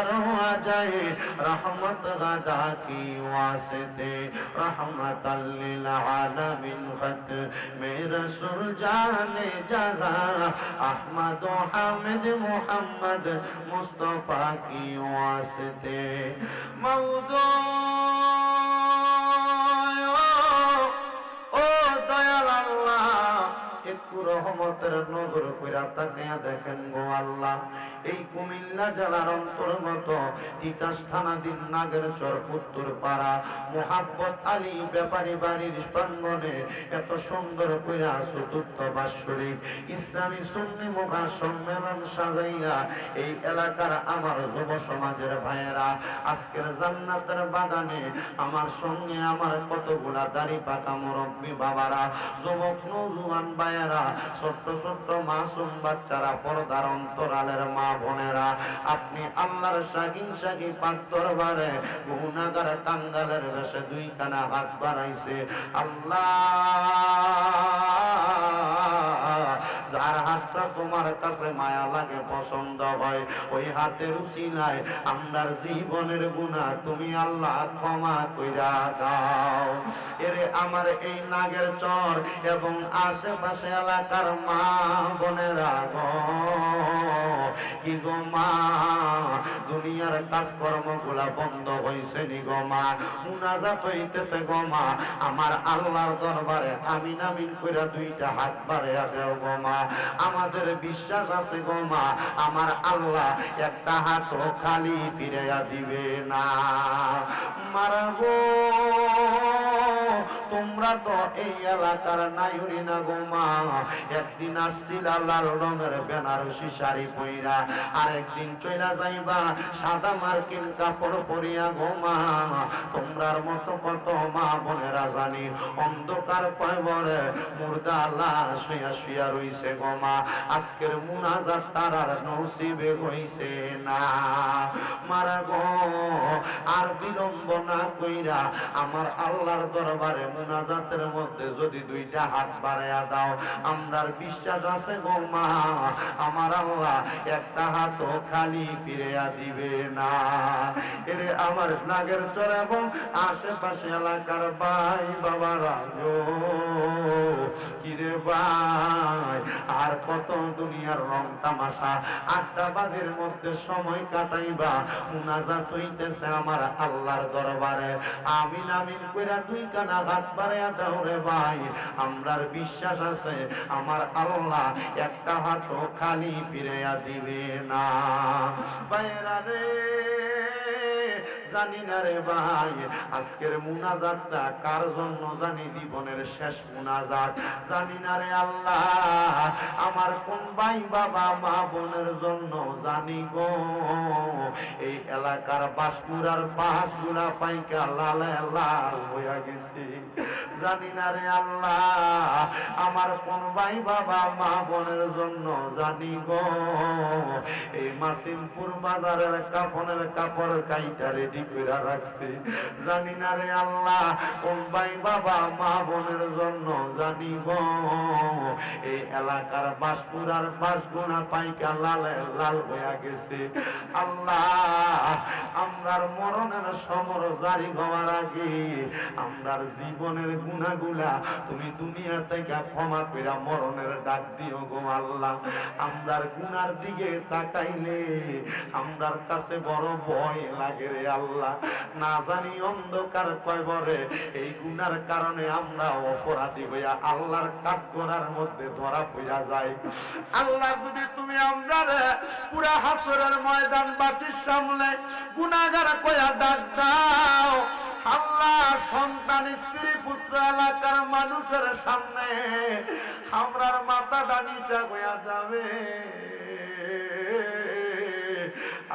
नजर आ जाए रहमत गदा की वास्ते रहमत आलमिन खत मेरा सुर जाने जगा अहमद हामिद मोहम्मद मुस्तफ़ा की वास्ते मऊदो ও দয়াল আল্লাহ একটু রহমতের নজর কইরা তাকাইয়া দেখেন গো আল্লাহ এই কুমিল্লা জেলার অন্তর্গত তিতাস থানাধীন নাগের চর উত্তর পাড়া, মোহাব্বত আলী ব্যাপারী বাড়ির প্রাঙ্গনে এত সুন্দর কইরা চতুর্থ বাৎসরিক ইসলামী সুন্নি মুখা সম্মেলন সাজাইয়া এই এলাকার আমার যুব সমাজের ভাইয়েরা, আজকের জান্নাতের বাগানে আমার সঙ্গে আমার কতগুলা দাড়ি পাকা মুরব্বী বাবারা, যুবক নৌজুয়ান ভাইয়েরা, ছোট্ট ছোট্ট মাসুম বাচ্চারা পর্দার অন্তরালের মা বোনেরা, আপনি আল্লাহর শাগিন শাগি পাক দরবারে গুনাগার কাঙ্গালের বেশে দুই কানা হাত বাড়াইছে। আল্লাহ, যার হাতটা তোমার কাছে মায়া লাগে, পছন্দ হয়, ওই হাতের নাই, আমরার জীবনের গুণা তুমি আল্লাহ ক্ষমা কইরা দাও। এরে আমার এই নাগের চর এবং আশেপাশে এলাকার মা বোনেরা গো। গো মা? দুনিয়ার কাজকর্মগুলা বন্ধ হইছে নি গো মা? মুনাজাত হইতেছে গো মা। আমার আল্লাহর দরবারে আমিন আমিন কইরা দুইটা হাত বাড়াইয়া দেও গো মা। আমাদের বিশ্বাস আছে গো মা, আমার আল্লাহ একটা হাত খালি ফিরাইয়া দিবে না। মারা তোমরা তো এই এলাকার নাইরি না গো মা। একদিন আসছিল লাল রঙের বেনারসি শাড়ি পইরা আরেকদিন চইলা যাইবা, সাদা মার্কিন কাপড় পরিয়া গো মা তোমরার মতো কত মা বোনেরা জানি, অন্ধকার কয়বরে মুর্দা লাশ শুয়া শুয়া রইছে গো মা। আজকের মুনাজাত তারার নসিবে হইছে না। মারা গো, আর বিলম্ব না কইরা আমার আল্লাহর দরবারে মুনাজাতের মধ্যে যদি দুইটা হাত বাড়াইয়া দাও, আমরার বিশ্বাস আছে গো মা। আমার আল্লাহ খালি ফিরিয়া দিবে না। এরে আমার নাগের চর এবং আশেপাশে এলাকার ভাই বাবারা গো। কিরে ভাই, আর কত দুনিয়ার রং তামাশা। আটটা বাজের মধ্যে সময় কাটাইবা, মুনাজাত হইতেছে আমার আল্লাহর দরবারে। আমিন আমিন কইরা দুই কানা হাত বাড়াইয়া দাও রে ভাই। আমরার বিশ্বাস আছে, আমার আল্লাহ একটা হাতও খালি ফিরাইয়া দিবে না। বাইরা রে জানি না রে ভাই, আজকের মুনাজাতটা কার জন্য জানি জীবনের শেষ মুনাজাত? জানি না রে আল্লাহ, আমার কোন ভাই, বাবা, মা বোনের জন্য জানি গো। এই এলাকার বাসপুরার পাঁচগুলা পাইকা লালে লাল হইয়া গেছে। জানি না রে আল্লাহ, আমার কোন ভাই, বাবা, মা বোনের জন্য জানি গো। এই মাসিমপুর বাজারের কাপনের কাপড় কাইটা রেডি করে রাখছে। জানি না রে আল্লাহ, কোন ভাই বাবা, মা বোনের জন্য জানি এই এলাকার বাসপুরার বাসগুনা পাইকা লাল লাল হইয়া গেছে। আল্লাহ, আমরার মরণের সমর জারি হওয়ার আগে আমরার জীবনের গুণাগুলা তুমি দুনিয়া থেকে ক্ষমা কইরা মরণের ডাক দিও গো আল্লাহ। আমরার গুনার দিকে তাকাইলে আমরার কাছে বড় ভয় লাগে রে আল্লাহ। না জানি অন্ধকার কয়বরে এই গুনার কারণে আমরা অপরাধী হইয়া আল্লাহর করার মধ্যে ধরা পড়া যায় আল্লাহ, যদি তুমি আমরা পুরা হাসরের ময়দান বাসির সামনে গুনাগার কয়া ডাক দাও, আল্লাহ সন্তান, স্ত্রী, পুত্র এলাকার মানুষের সামনে আমরার মাথা ডানিচা হইয়া যাবে।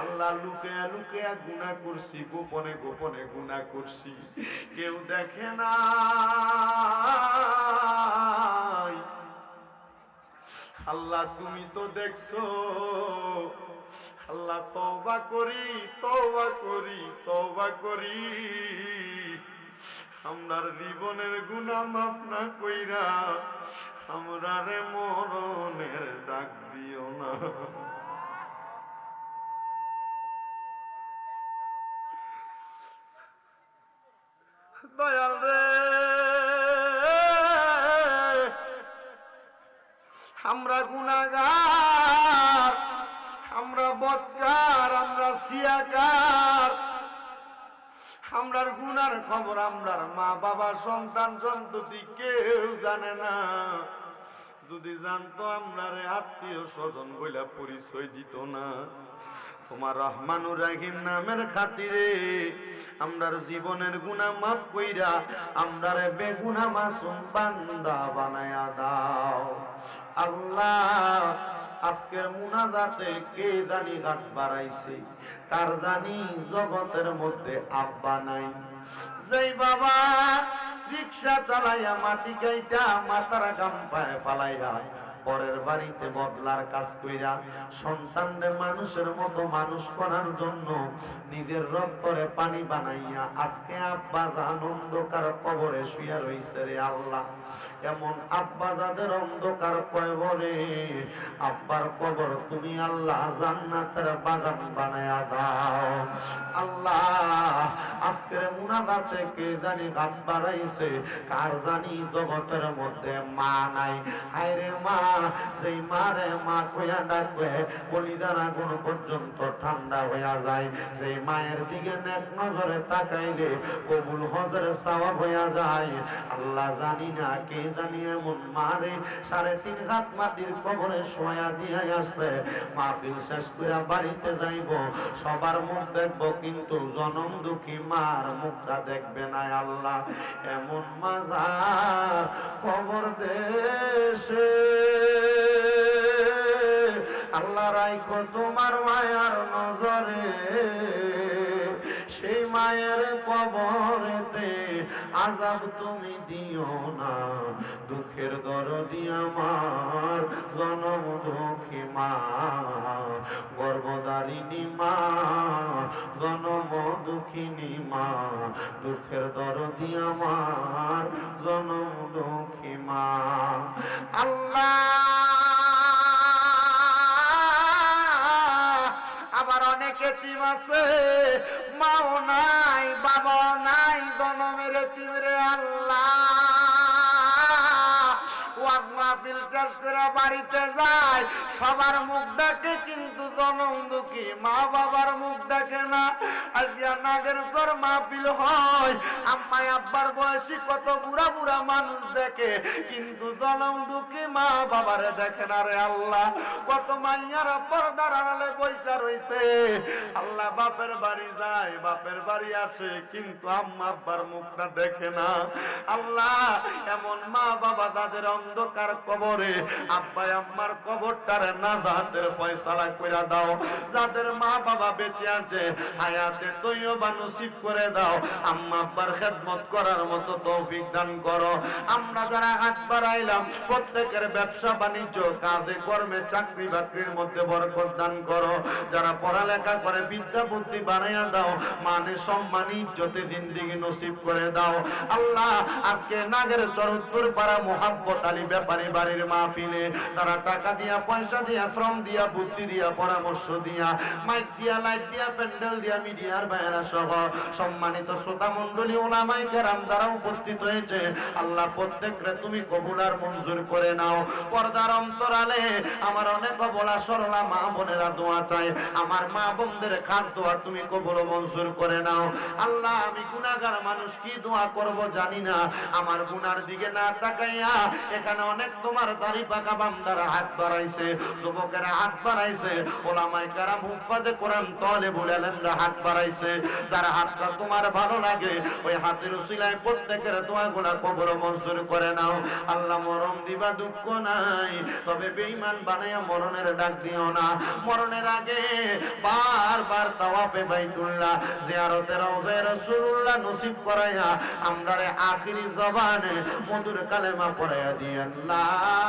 আল্লাহ লুকে লুকে গুণা করছি, গোপনে গোপনে গুণা করছি। কেউ দেখে না আল্লাহ তুমি তো দেখছ। আল্লাহ তওবা করি তওবা করি তওবা করি। আমরার জীবনের গুণা মাফ না কইরা আমরারে মরণের ডাক দিও না। দয়াল রে আমরা গুনাগার আমরা বৎকার আমরা সিয়াকার আমরার গুনার খবর আমরার মা বাবা সন্তান সন্ততি কেউ জানে না যদি জানতো আমরারে আত্মীয় স্বজন বইলা পরিচয় দিত না তোমার রহমানুর রাহিম নামের খাতিরে আমরার জীবনের গুনাহ মাফ কইরা আমরারে বেগুনা মাসুম বান্দা বানায়া দাও। আল্লাহ, আজকের মুনাজাতে কে জানি গাছ বাড়াইছে, কার জানি জগতের মধ্যে আব্বা নাই। যেই বাবা রিক্সা চালাইয়া মাটি গাইটা মাথার গাম পায়ে ফালাইয়া পরের বাড়িতে বদলার কাজ কইরা সন্তানরে মানুষের মতো মানুষ করার জন্য নিজের রক্তরে পানি বানাইয়া, আজকে আব্বা অন্ধকার কবরে শুয়ে রইছে রে আল্লাহ। এমন আব্বা যাদের অন্ধকার কবরে, আব্বার কবর তুমি আল্লাহ জান্নাতের বাগান বানায়া দাও। আল্লাহ আজকের মুনাজাতে কে জানি গান বাড়াইছে, কার জানি জগতের মধ্যে মা নাই। হায়রে মা, সেই মারে মা কইয়া ডাকলে কলিদার আগুন পর্যন্ত ঠান্ডা হইয়া যায়। সেই মায়ের দিকে নেক নজরে তাকাইলে কবুল হজরে সওয়াব হইয়া যায়। আল্লাহ জানি না কে জানি এমন মারে সাড়ে তিন হাত মাটির কবরে শোয়া দিয়া আসলে মাহফিল শেষ করে বাড়িতে যাইব। সবার মুখ দেখব, কিন্তু জনম দুঃখী মার মুখটা দেখবে না আল্লাহ। এমন মাজার কবর দেশে। আল্লাহ রাইখো তোমার মায়ার নজরে। সেই মায়ের কবরেতে আজাব তুমি দিও না। দুঃখের দরদি আমার জনম দুঃখী মা। গর্ভদারিণী মা, জনম দুঃখিনী মা, দুঃখের দরদি আমার, জনম দুঃখী মা। আল্লাহ, আবার অনেক এতিম আছে, মাও নাই বাবা নাই শেষ করে বাড়িতে যায়, সবার মুখ দেখে কিন্তু জনম দুঃখী। মা বাবার মুখ দেখে না। আজকে নাগের তোর মাহফিল হয়। আম্মাই, আব্বার বয়সী কত বুড়া বুড়া মানুষ দেখে, কিন্তু জনম দুঃখী মা বাবারে দেখে না রে আল্লাহ। কত মাইয়ারা পর্দার আড়ালে বৈশা রইছে। আল্লাহ বাপের বাড়ি যায়, বাপের বাড়ি আসে, কিন্তু আম্মা, আব্বার মুখটা দেখে না। আল্লাহ, এমন মা বাবা তাদের অন্ধকার কবরে আব্বাই আম্মার কবরটারে না হাতের ফয়সালা কইরা দাও। যাদের মা বাবা বেঁচে আছে, হায়াতে তৈয় বা নসিব করে দাও। আম্মা আব্বার খেদমত করার মতো তৌফিক দান করো। আমরা যারা হাত বাড়াইলাম, প্রত্যেকের ব্যবসা বাণিজ্য, কাজে কর্মে চাকরি বাকরির মধ্যে বরকত দান করো। যারা পড়ালেখা করে, বিদ্যা বুদ্ধি বানাইয়া দাও মানে সম্মান, ইজ্জতে জিন্দিগি নসিব করে দাও। আল্লাহ, আজকে নাগের চরত্তর পাড়া মোহাব্বত আলী ব্যাপারী বাড়ির মাহফিলে তারা টাকা দিয়া, পয়সা দিয়া, শ্রম দিয়া, বুদ্ধি দিয়া, পরামর্শ দিয়া মাইক দিয়া লাইট দিয়া, প্যান্ডেল দিয়া, মিডিয়ার বাইরা সহ সম্মানিত শ্রোতা মন্ডলী ওলামাই কেরাম দ্বারা উপস্থিত হয়েছে। আল্লাহ প্রত্যেকরে তুমি কবুল আর মঞ্জুর করে নাও। পর্দার অন্তরালে আমার অনেক বলা সরলা মা বোনেরা দোয়া চাই আমার মা বোনদের খাদ দোয়া তুমি কবুল মঞ্জুর করে নাও। আল্লাহ, আমি গুনাহগার মানুষ, কি দোয়া করব জানি না। আমার গুনার দিকে না তাকাইয়া এখানে অনেক তোমার দাড়ি পাকা হাত বাড়াইছে, যুবকেরা হাত বাড়াইছে ওলামাই কোরআন তলে হাত বাড়াইছে। যার হাতটা তোমার ভালো লাগে, ওই হাতের উসিলায় প্রত্যেকের দোয়া কবর মঞ্জুর করে নাও। আল্লাহ মরণ দিবা দুঃখ নাই, তবে মরণের ডাক দিও না। মরণের আগে বারবার তাওয়াফে বাইতুল্লাহ জিয়ারতে রওজায়ে রাসূলুল্লাহ নসিব করাইয়া আমরারে আখিরি জবানে মধুর কালেমা পড়াইয়া দিয়েন, লা